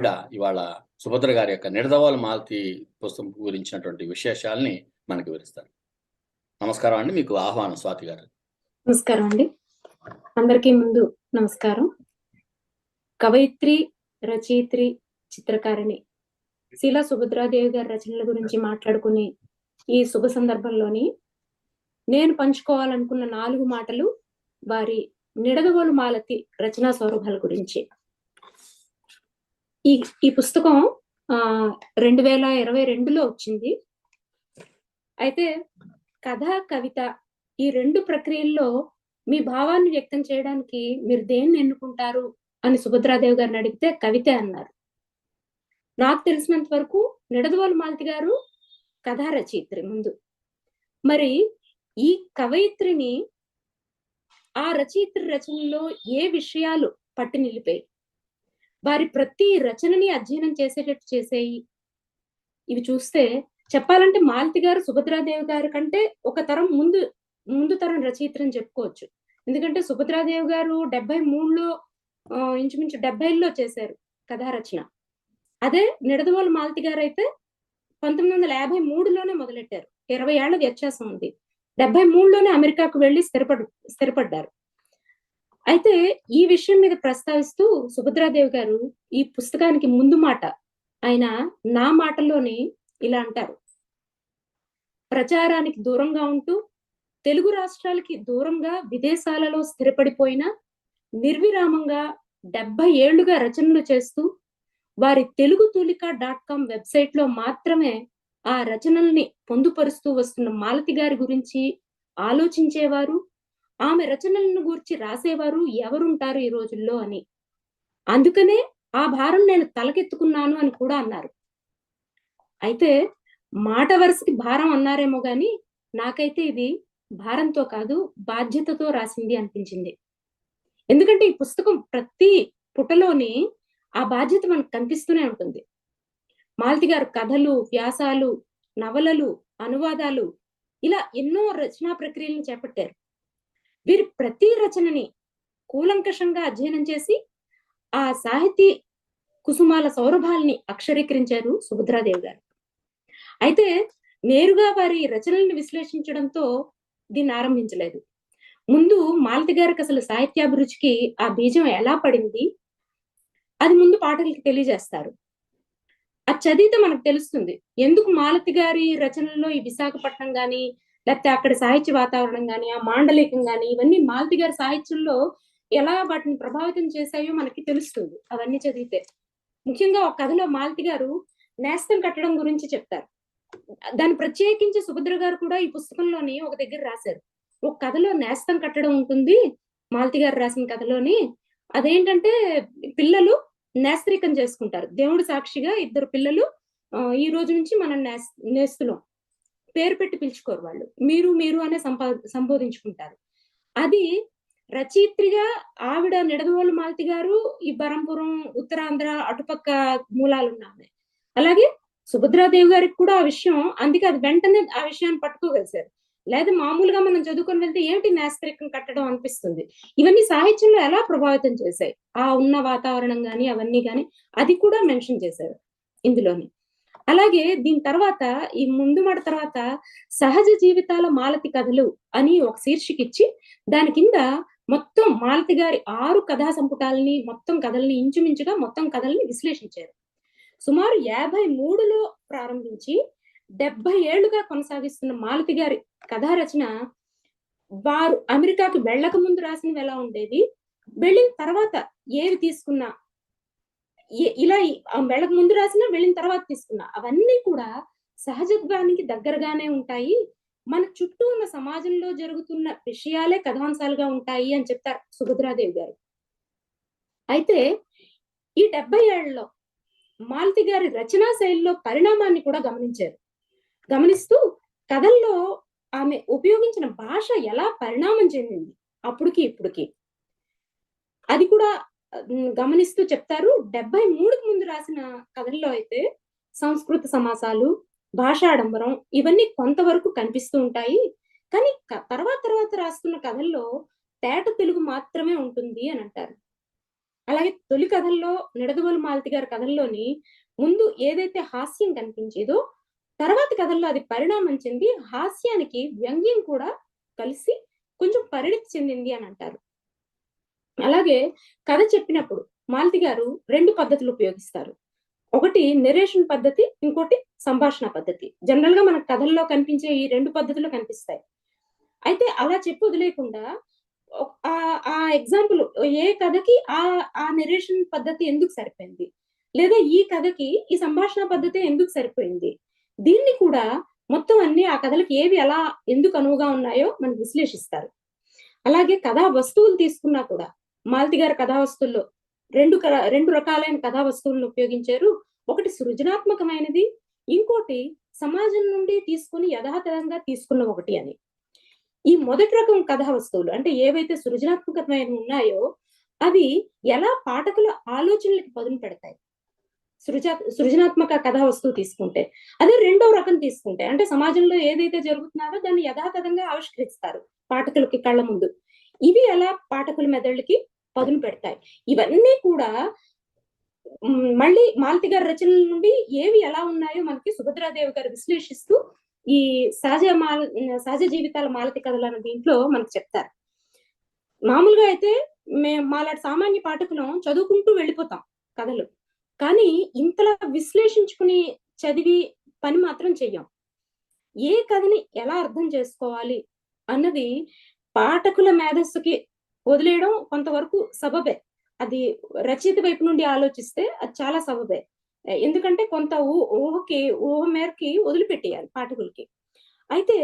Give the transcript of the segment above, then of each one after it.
కూడా ఇవాళ సుభద్ర గారి యొక్క నిడదవాల మాలతి పుస్తకం గురించినటువంటి విశేషాలని మనకి వివరిస్తారు. నమస్కారం అండి. మీకు ఆహ్వానం స్వాతి గారు. నమస్కారం అండి. అందరికీ ముందు నమస్కారం. కవయిత్రి రచయిత్రి చిత్రకారిణి శీలా సుభద్రాదేవి గారి రచనల గురించి మాట్లాడుకుని ఈ శుభ సందర్భంలోని నేను పంచుకోవాలనుకున్న నాలుగు మాటలు వారి నిడదవోలు మాలతి రచనా సౌరభాల గురించి. ఈ ఈ పుస్తకం ఆ రెండు వేల ఇరవై రెండులో వచ్చింది. అయితే కథ కవిత ఈ రెండు ప్రక్రియల్లో మీ భావాన్ని వ్యక్తం చేయడానికి మీరు దేన్ని ఎన్నుకుంటారు అని సుభద్రాదేవి గారిని అడిగితే కవిత అన్నారు. నాకు తెలిసినంత వరకు నిడదవోలు మాలతి గారు కథా రచయిత్రి ముందు. మరి ఈ కవయిత్రిని ఆ రచయిత్రి రచనలో ఏ విషయాలు పట్టి నిలిపాయి వారి ప్రతి రచనని అధ్యయనం చేసేటట్టు చేసేయి. ఇవి చూస్తే చెప్పాలంటే మాలతి గారు సుభద్రాదేవి గారి కంటే ఒక తరం ముందు ముందు తరం రచయిత్రని చెప్పుకోవచ్చు. ఎందుకంటే సుభద్రాదేవి గారు డెబ్బై మూడులో ఇంచుమించు డెబ్బైలో చేశారు కథా రచన అదే నిడదవోలు మాలతి గారు అయితే పంతొమ్మిది వందల యాభై మూడులోనే మొదలెట్టారు. ఇరవై ఏళ్ళ వ్యత్యాసం ఉంది. డెబ్బై మూడులోనే అమెరికాకు వెళ్ళి స్థిరపడు స్థిరపడ్డారు. అయితే ఈ విషయం మీద ప్రస్తావిస్తూ సుభద్రాదేవి గారు ఈ పుస్తకానికి ముందు మాట ఆయన నా మాటల్లోనే ఇలా అంటారు. ప్రచారానికి దూరంగా ఉంటూ తెలుగు రాష్ట్రాలకి దూరంగా విదేశాలలో స్థిరపడిపోయిన నిర్విరామంగా డెబ్బై ఏళ్ళుగా రచనలు చేస్తూ వారి తెలుగు తూలిక డాట్ కామ్ వెబ్సైట్లో మాత్రమే ఆ రచనల్ని పొందుపరుస్తూ వస్తున్న మాలతి గారి గురించి ఆలోచించేవారు ఆమె రచనలను గూర్చి రాసేవారు ఎవరుంటారు ఈ రోజుల్లో అని. అందుకనే ఆ భారం నేను తలకెత్తుకున్నాను అని కూడా అన్నారు. అయితే మాట వరుసకి భారం అన్నారేమో గాని నాకైతే ఇది భారంతో కాదు బాధ్యతతో రాసింది అనిపించింది. ఎందుకంటే ఈ పుస్తకం ప్రతి పుటలోని ఆ బాధ్యత మనకు కనిపిస్తూనే ఉంటుంది. మాలతి గారు కథలు వ్యాసాలు నవలలు అనువాదాలు ఇలా ఎన్నో రచనా ప్రక్రియలను చేపట్టారు. వీరి ప్రతి రచనని కూలంకషంగా అధ్యయనం చేసి ఆ సాహితీ కుసుమాల సౌరభాల్ని అక్షరీకరించారు సుభద్రాదేవి గారు. అయితే నేరుగా వారి రచనల్ని విశ్లేషించడంతో దీన్ని ఆరంభించలేదు. ముందు మాలతి గారికి అసలు సాహిత్యాభిరుచికి ఆ బీజం ఎలా పడింది? అది ముందు పాఠకులకి తెలియజేస్తారు. అది చదివితే మనకు తెలుస్తుంది. ఎందుకు మాలతి గారి రచనల్లో ఈ విశాఖపట్నం గాని లేకపోతే అక్కడ సాహిత్య వాతావరణం కానీ ఆ మాండలికం కానీ ఇవన్నీ మాలతి గారి సాహిత్యంలో ఎలా వాటిని ప్రభావితం చేశాయో మనకి తెలుస్తుంది. అవన్నీ చదివితే. ముఖ్యంగా ఒక కథలో మాలతి గారు నేస్తం కట్టడం గురించి చెప్తారు. దాన్ని ప్రత్యేకించి సుభద్ర గారు కూడా ఈ పుస్తకంలోని ఒక దగ్గర రాశారు. ఒక కథలో నేస్తం కట్టడం ఉంటుంది మాలతి గారు రాసిన కథలోని. అదేంటంటే పిల్లలు నేస్త్రీకం చేసుకుంటారు. దేవుడు సాక్షిగా ఇద్దరు పిల్లలు ఈ రోజు నుంచి మనం నేస్ నేస్తులం. పేరు పెట్టి పిలుచుకోరు వాళ్ళు. మీరు మీరు అనే సంపా సంబోధించుకుంటారు. అది రచయిత్రిగా ఆవిడ నిడదవోలు మాలతి గారు ఈ బరంపురం ఉత్తరాంధ్ర అటుపక్క మూలాలు ఉన్నాయి అలాగే సుభద్రాదేవి గారికి కూడా ఆ విషయం అందుకే అది వెంటనే ఆ విషయాన్ని పట్టుకోగలిసారు లేదా మామూలుగా మనం చదువుకొని వెళ్తే ఏమిటి నేస్త్రికం కట్టడం అనిపిస్తుంది? ఇవన్నీ సాహిత్యంలో ఎలా ప్రభావితం చేశాయి? ఆ ఉన్న వాతావరణం కానీ అవన్నీ కానీ అది కూడా మెన్షన్ చేశారు ఇందులోని. అలాగే దీని తర్వాత ఈ ముందు మాట తర్వాత సహజ జీవితాల మాలతి కథలు అని ఒక శీర్షిక ఇచ్చి దాని కింద మొత్తం మాలతి గారి ఆరు కథా సంపుటాలని మొత్తం కథల్ని ఇంచుమించుగా మొత్తం కథల్ని విశ్లేషించారు. సుమారు యాభై మూడులో ప్రారంభించి డెబ్బై ఏళ్ళుగా కొనసాగిస్తున్న మాలతి గారి కథా రచన వారు అమెరికాకి వెళ్ళక ముందు రాసినవి ఎలా ఉండేది వెళ్ళిన తర్వాత ఏవి తీసుకున్నా ఇలా వెళ్ళక ముందు రాసినా వెళ్ళిన తర్వాత తీసుకున్నా. అవన్నీ కూడా సహజత్వానికి దగ్గరగానే ఉంటాయి. మన చుట్టూ ఉన్న సమాజంలో జరుగుతున్న విషయాలే కథాంశాలుగా ఉంటాయి అని చెప్తారు సుభద్రాదేవి గారు. అయితే ఈ డెబ్బై ఏళ్ళలో మాలతి గారి రచనా శైలిలో పరిణామాన్ని కూడా గమనించారు. గమనిస్తూ కథల్లో ఆమె ఉపయోగించిన భాష ఎలా పరిణామం చెందింది? అప్పటికి ఇప్పటికి. అది కూడా గమనిస్తూ చెప్తారు. డెబ్బై మూడుకు ముందు రాసిన కథల్లో అయితే సంస్కృత సమాసాలు భాషాడంబరం ఇవన్నీ కొంతవరకు కనిపిస్తూ ఉంటాయి. కానీ తర్వాత తర్వాత రాస్తున్న కథల్లో తేట తెలుగు మాత్రమే ఉంటుంది అని అంటారు. అలాగే తొలి కథల్లో నిడదవోలు మాలతి గారి కథల్లోని ముందు ఏదైతే హాస్యం కనిపించేదో తర్వాత కథల్లో అది పరిణామం చెంది హాస్యానికి వ్యంగ్యం కూడా కలిసి కొంచెం పరిణితి చెందింది అని అంటారు. అలాగే కథ చెప్పినప్పుడు మాలతి గారు రెండు పద్ధతులు ఉపయోగిస్తారు. ఒకటి నెరేషన్ పద్ధతి ఇంకోటి సంభాషణ పద్ధతి. జనరల్గా మన కథల్లో కనిపించే ఈ రెండు పద్ధతులు కనిపిస్తాయి. అయితే అలా చెప్పి వదిలేకుండా ఆ ఎగ్జాంపుల్ ఏ కథకి ఆ ఆ నెరేషన్ పద్ధతి ఎందుకు సరిపోయింది? లేదా ఈ కథకి ఈ సంభాషణ పద్ధతి ఎందుకు సరిపోయింది? దీన్ని కూడా మొత్తం అన్ని ఆ కథలకు ఏవి ఎలా ఎందుకు అనువుగా ఉన్నాయో మనం విశ్లేషిస్తారు. అలాగే కథా వస్తువులు తీసుకున్నా కూడా మాలతి గారి కథావస్తువుల్లో రెండు రెండు రకాలైన కథా వస్తువులను ఉపయోగించారు. ఒకటి సృజనాత్మకమైనది ఇంకోటి సమాజం నుండి తీసుకుని యథాతథంగా తీసుకున్న ఒకటి అని. ఈ మొదటి రకం కథా వస్తువులు అంటే ఏవైతే సృజనాత్మకమైన ఉన్నాయో అవి ఎలా పాఠకుల ఆలోచనలకి పదును పెడతాయి? సృజా సృజనాత్మక కథా వస్తువు తీసుకుంటే అదే రెండో రకం తీసుకుంటే అంటే సమాజంలో ఏదైతే జరుగుతున్నారో దాన్ని యథాతథంగా ఆవిష్కరిస్తారు పాఠకులకి కళ్ళ ముందు. ఇవి ఎలా పాఠకుల మెదళ్ళకి పదును పెడతాయి. ఇవన్నీ కూడా మళ్ళీ మాలతి గారి రచనల నుండి ఏవి ఎలా ఉన్నాయో మనకి సుభద్రాదేవి గారు విశ్లేషిస్తూ ఈ సహజ మాల సహజ జీవితాల మాలతి కథలు అన్న దీంట్లో మనకు చెప్తారు. మామూలుగా అయితే మేము మాలాంటి సామాన్య పాఠకులం చదువుకుంటూ వెళ్ళిపోతాం కథలు. కానీ ఇంతలా విశ్లేషించుకుని చదివి పని మాత్రం చెయ్యం. ఏ కథని ఎలా అర్థం చేసుకోవాలి అన్నది పాఠకుల మేధస్సుకి వదిలేయడం కొంతవరకు సబబే. అది రచయిత వైపు నుండి ఆలోచిస్తే అది చాలా సబబే. ఎందుకంటే కొంత ఊహకి ఊహ మేరకి వదిలిపెట్టేయాలి పాఠకులకి. అయితే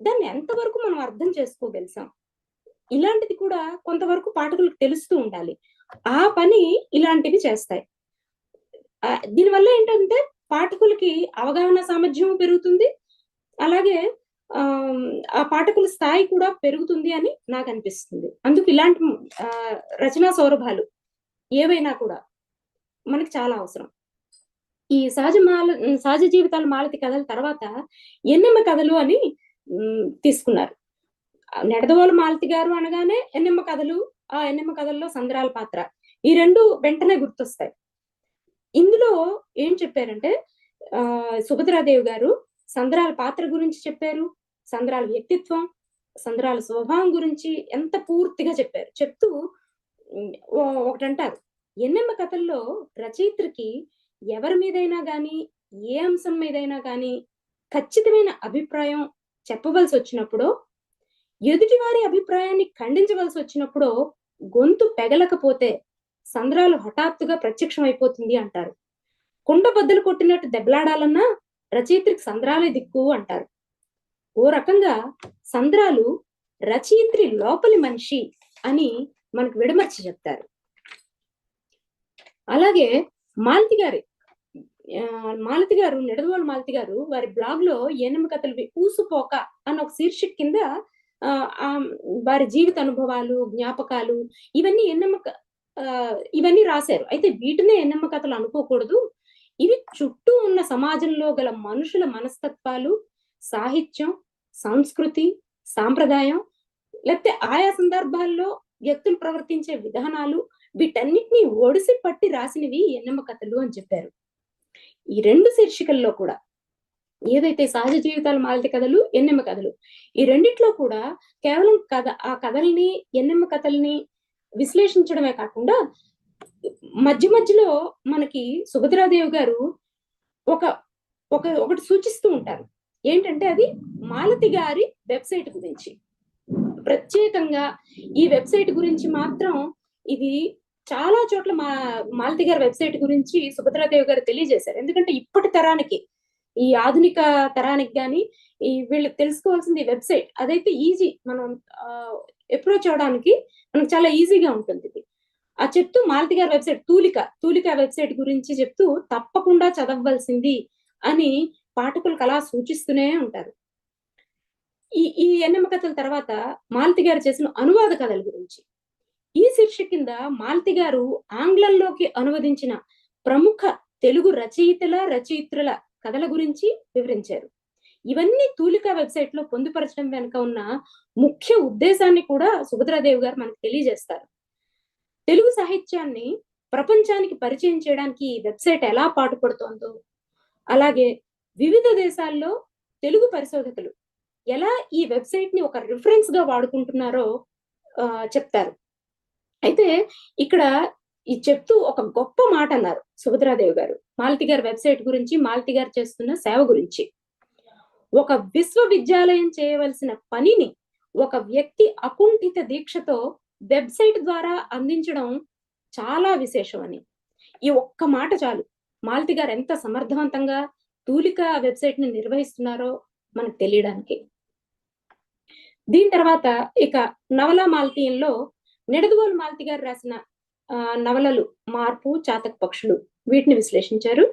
దాన్ని ఎంతవరకు మనం అర్థం చేసుకోగలిసాం ఇలాంటిది కూడా కొంతవరకు పాఠకులకు తెలుస్తూ ఉండాలి. ఆ పని ఇలాంటివి చేస్తాయి. దీనివల్ల ఏంటంటే పాఠకులకి అవగాహన సామర్థ్యం పెరుగుతుంది. అలాగే ఆ పాఠకుల స్థాయి కూడా పెరుగుతుంది అని నాకు అనిపిస్తుంది. అందుకు ఇలాంటి ఆ, రచనా సౌరభాలు ఏవైనా కూడా మనకి చాలా అవసరం. ఈ సహజ మాల సహజ జీవితాల మాలతి కథల తర్వాత ఎన్నెమ్మ కథలు అని తీసుకున్నారు. ఆ, నెడదవోలు మాలతి గారు అనగానే ఎన్నెమ్మ కథలు ఆ ఎన్నెమ్మ కథల్లో సంద్రాల పాత్ర. ఈ రెండు వెంటనే గుర్తొస్తాయి. ఇందులో ఏం చెప్పారంటే ఆ సుభద్రాదేవి గారు సంద్రాల పాత్ర గురించి చెప్పారు సంద్రాల వ్యక్తిత్వం సంద్రాల స్వభావం గురించి ఎంత పూర్తిగా చెప్పారు. చెప్తూ ఒకటంటారు. ఎన్నెమ్మ కథల్లో రచయిత్రికి ఎవరి మీదైనా కానీ ఏ అంశం మీదైనా కానీ ఖచ్చితమైన అభిప్రాయం చెప్పవలసి వచ్చినప్పుడు ఎదుటివారి అభిప్రాయాన్ని ఖండించవలసి వచ్చినప్పుడు గొంతు పెగలకపోతే సంద్రాలు హఠాత్తుగా ప్రత్యక్షం అయిపోతుంది అంటారు. కుండ బద్దలు కొట్టినట్టు దెబ్బలాడాలన్నా రచయిత్రికి సంద్రాలే దిక్కు అంటారు. ఓ రకంగా సంద్రాలు రచయిత్రి లోపలి మనిషి అని మనకు విడమర్చి చెప్తారు. అలాగే మాలతి గారి మాలతి గారు నిడదవోలు మాలతి గారు వారి బ్లాగ్లో ఏనమ్మ కథలు ఊసుపోక అన్న ఒక శీర్షిక కింద వారి జీవిత అనుభవాలు జ్ఞాపకాలు ఇవన్నీ ఎన్నమ్మ ఇవన్నీ రాశారు. అయితే వీటినే ఎన్నమ్మ కథలు అనుకోకూడదు. ఇవి చుట్టూ ఉన్న సమాజంలో గల మనుషుల మనస్తత్వాలు సాహిత్యం సంస్కృతి సాంప్రదాయం లేకపోతే ఆయా సందర్భాల్లో వ్యక్తులు ప్రవర్తించే విధానాలు వీటన్నిటిని ఒడిసి పట్టి రాసినవి ఎన్నమ్మ కథలు అని చెప్పారు. ఈ రెండు శీర్షికల్లో కూడా ఏదైతే సహజ జీవితాల మాలతి కథలు ఎన్నెమ్మ కథలు ఈ రెండిట్లో కూడా కేవలం కథ ఆ కథల్ని ఎన్నెమ్మ కథల్ని విశ్లేషించడమే కాకుండా మధ్య మధ్యలో మనకి సుభద్రాదేవి గారు ఒక ఒక ఒకటి సూచిస్తూ ఉంటారు. ఏంటంటే అది మాలతి గారి వెబ్సైట్ గురించి. ప్రత్యేకంగా ఈ వెబ్సైట్ గురించి మాత్రం ఇది చాలా చోట్ల మా మాలతి గారి వెబ్సైట్ గురించి సుభద్రాదేవి గారు తెలియజేశారు. ఎందుకంటే ఇప్పటి తరానికి ఈ ఆధునిక తరానికి కానీ ఈ వీళ్ళకి తెలుసుకోవాల్సింది వెబ్సైట్. అదైతే ఈజీ మనం అప్రోచ్ అవడానికి మనకు చాలా ఈజీగా ఉంటుంది ఇది. ఆ చెప్తూ మాలతి గారి వెబ్సైట్ తూలిక తూలిక వెబ్సైట్ గురించి చెప్తూ తప్పకుండా చదవవలసింది అని పాఠకులకు అలా సూచిస్తూనే ఉంటారు. ఈ ఈ ఎన్నెమ్మ కథల తర్వాత మాలతి గారు చేసిన అనువాద కథల గురించి. ఈ శీర్ష కింద మాలతి గారు ఆంగ్లంలోకి అనువదించిన ప్రముఖ తెలుగు రచయితల రచయిత్రుల కథల గురించి వివరించారు. ఇవన్నీ తూలిక వెబ్సైట్లో పొందుపరచడం వెనుక ఉన్న ముఖ్య ఉద్దేశాన్ని కూడా సుభద్రాదేవి గారు మనకు తెలియజేస్తారు. తెలుగు సాహిత్యాన్ని ప్రపంచానికి పరిచయం చేయడానికి ఈ వెబ్సైట్ ఎలా పాటుపడుతోందో అలాగే వివిధ దేశాల్లో తెలుగు పరిశోధకులు ఎలా ఈ వెబ్సైట్ని ఒక రిఫరెన్స్గా వాడుకుంటున్నారో ఆ, చెప్తారు. అయితే ఇక్కడ ఈ చెప్తూ ఒక గొప్ప మాట అన్నారు సుభద్రాదేవి గారు మాలతి గారి వెబ్సైట్ గురించి మాలతి గారు చేస్తున్న సేవ గురించి. ఒక విశ్వవిద్యాలయం చేయవలసిన పనిని ఒక వ్యక్తి అకుంఠిత దీక్షతో వెబ్సైట్ ద్వారా అందించడం చాలా విశేషం అని. ఈ ఒక్క మాట చాలు. మాలతి గారు ఎంత సమర్థవంతంగా తూలిక వెబ్సైట్ని నిర్వహిస్తున్నారో మనకు తెలియడానికి. దీని తర్వాత ఇక నవల మాలతీయంలో నిడదవోలు మాలతి గారు రాసిన ఆ, నవలలు మార్పు చాతక పక్షులు వీటిని విశ్లేషించారు.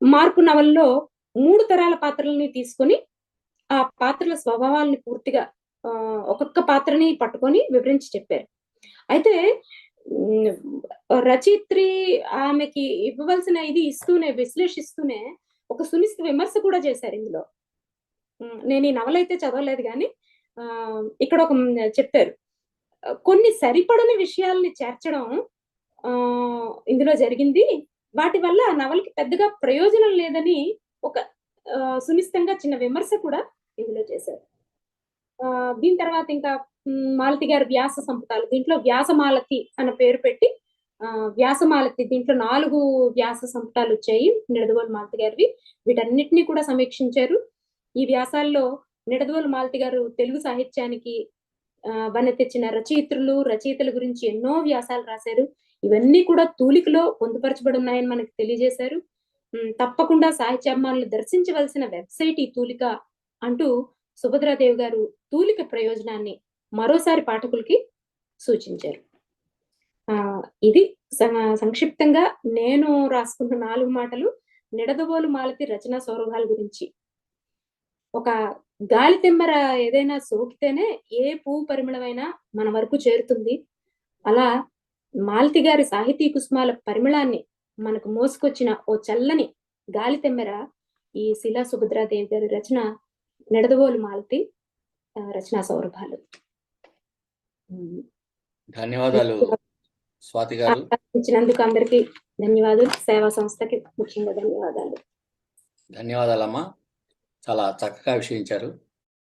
మార్పు నవలలో మూడు తరాల పాత్రల్ని తీసుకొని ఆ పాత్రల స్వభావాల్ని పూర్తిగా ఒక్కొక్క పాత్రని పట్టుకొని వివరించి చెప్పారు. అయితే రచయిత్రి ఆమెకి ఇవ్వవలసిన ఇది ఇస్తూనే విశ్లేషిస్తూనే ఒక సునిశ్చిత విమర్శ కూడా చేశారు ఇందులో. నేను ఈ నవలైతే చదవలేదు కానీ ఆ, ఇక్కడ ఒక చెప్పారు. కొన్ని సరిపడని విషయాల్ని చేర్చడం ఆ ఇందులో జరిగింది. వాటి వల్ల ఆ నవలకి పెద్దగా ప్రయోజనం లేదని ఒక సునిశ్చితంగా చిన్న విమర్శ కూడా ఇందులో చేశారు. దీని తర్వాత ఇంకా మాలతి గారి వ్యాస సంపుటాలు దీంట్లో వ్యాసమాలతి అన్న పేరు పెట్టి ఆ, వ్యాసమాలతి దీంట్లో నాలుగు వ్యాస సంపుటాలు వచ్చాయి. నిడదవోలు మాలతి గారివి. వీటన్నిటిని కూడా సమీక్షించారు. ఈ వ్యాసాల్లో నిడదవోలు మాలతి గారు తెలుగు సాహిత్యానికి ఆ, వన్నె తెచ్చిన రచయిత్రులు రచయితల గురించి ఎన్నో వ్యాసాలు రాశారు. ఇవన్నీ కూడా తూలికలో పొందుపరచబడి ఉన్నాయని మనకి తెలియజేశారు. తప్పకుండా తప్పకుండా సాహిత్యాభిమానులు దర్శించవలసిన వెబ్సైట్ ఈ తూలిక అంటూ సుభద్రాదేవి గారు తూలిక ప్రయోజనాన్ని మరోసారి పాఠకులకి సూచించారు. ఆ ఇది సంక్షిప్తంగా నేను రాసుకున్న నాలుగు మాటలు నిడదవోలు మాలతి రచనా సౌరభాల గురించి. ఒక గాలి తెమ్మర ఏదైనా సోకితేనే ఏ పువ్వు పరిమళమైనా మన వరకు చేరుతుంది. అలా మాలతి గారి సాహితీ కుసుమాల పరిమళాన్ని మనకు మోసుకొచ్చిన ఓ చల్లని గాలి తెమ్మెర ఈ శిలా సుభద్రాదేవి గారి రచన నిడదవోలు మాలతి రచనా సౌరభాలు. ధన్యవాదాలు స్వాతి గారు. ఇచ్చినందుకు అందరికీ ధన్యవాదాలు. సేవా సంస్థకి ముఖ్యంగా ధన్యవాదాలు. ధన్యవాదాలమ్మా. చాలా చక్కగా విషయించారు.